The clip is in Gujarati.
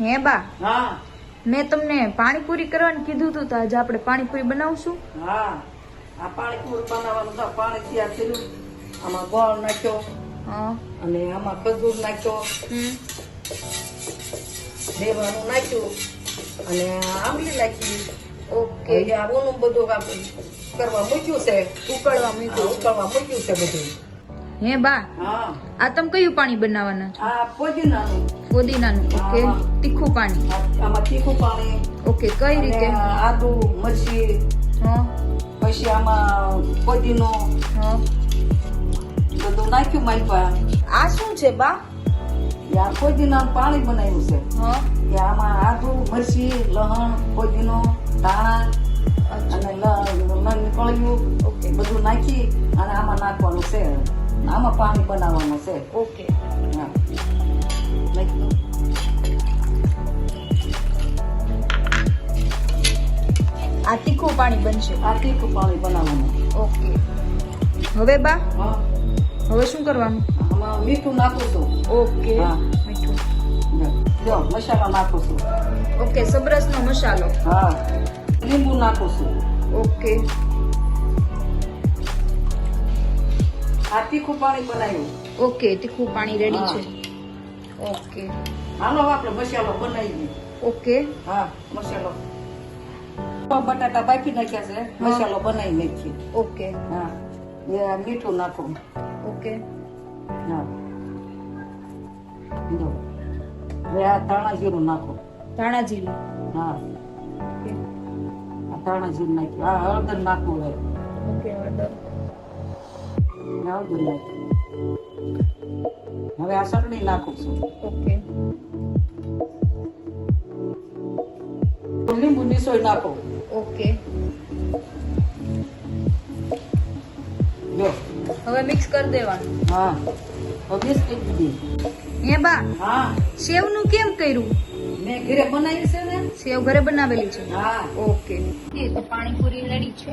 હે બા? હા. મેં તમને પાણીપુરી કરવાનું કીધું હતું તો આજે આપણે પાણીપુરી બનાવશું. હા. આ પાણીપુરી બનાવવાનું તો પાણી તૈયાર કર્યું આમાં ગોળ નાખ્યો. હા. અને આમાં ખજૂર નાખ્યો. હમ. દેવાનું નાખ્યું. અને આંબલી નાખી. ઓકે. આ ઊનું બધું કરવા મૂક્યું છે. ઉકળવા મૂક્યું. ઉકળવા મૂક્યું છે બધું. હે બા? હા. આ તમે કયું પાણી બનાવવાના આ પુદીનાનું. ફોદીનાનું ઓકે? તીખું પાણી. આમાં તીખું પાણી ઓકે કઈ રીતે? આદુ મરચી હા. પછી આમાં પુદીનો હા. બધું નાખ્યું મારી પાસે આ શું છે બા? યા પુદીનાનું પાણી બનાવ્યું છે. હા. કે આમાં આદુ મરચી લહણ પુદીનો ધાણા અને લણ નીકળ્યું. ઓકે. બધું નાખી અને આમાં નાખવાનું છે. આમાં પાણી બનાવવાનું છે. ઓકે. હા. આ તીખું પાણી બનશે. આ તીખું પાણી બનાવવાનું. ઓકે. હવે બા? હવે શું કરવાનું? મીઠું નાખું છું ઓકે. મીઠું. જો મસાલો નાખું છું ઓકે સબરસનો મસાલો. હા. લીંબુ નાખું છું ઓકે. આ તીખું પાણી બનાવ્યું. ઓકે તીખું પાણી રેડી છે. ઓકે. હાલો આપણે મસાલો બનાવી દઈએ ઓકે. હા મસાલો. બટાટા બાફી નાખ્યા છે મસાલો બનાવી નાખીએ. ઓકે. હા મીઠું નાખું. ઓકે. હા. જો. આ ધાણા જીરું નાખો. ધાણા જીરું. હા. ધાણા જીરું નાખ્યું. હા હળદર નાખવું હવે. ઓકે હળદર. હળદર નાખ્યું હવે આ સરણી નાખું છું. ઓકે. લીંબુ નીસોઈ નાખો. ઓકે. જો હવે મિક્સ કરી દેવાનું. હા. હવે દીધી હે બા હા. સેવનું કેમ કર્યું? મેં ઘરે બનાવી છે ને? સેવ ઘરે બનાવેલી છે? હા. ઓકે. એ તો પાણીપુરી રેડી છે.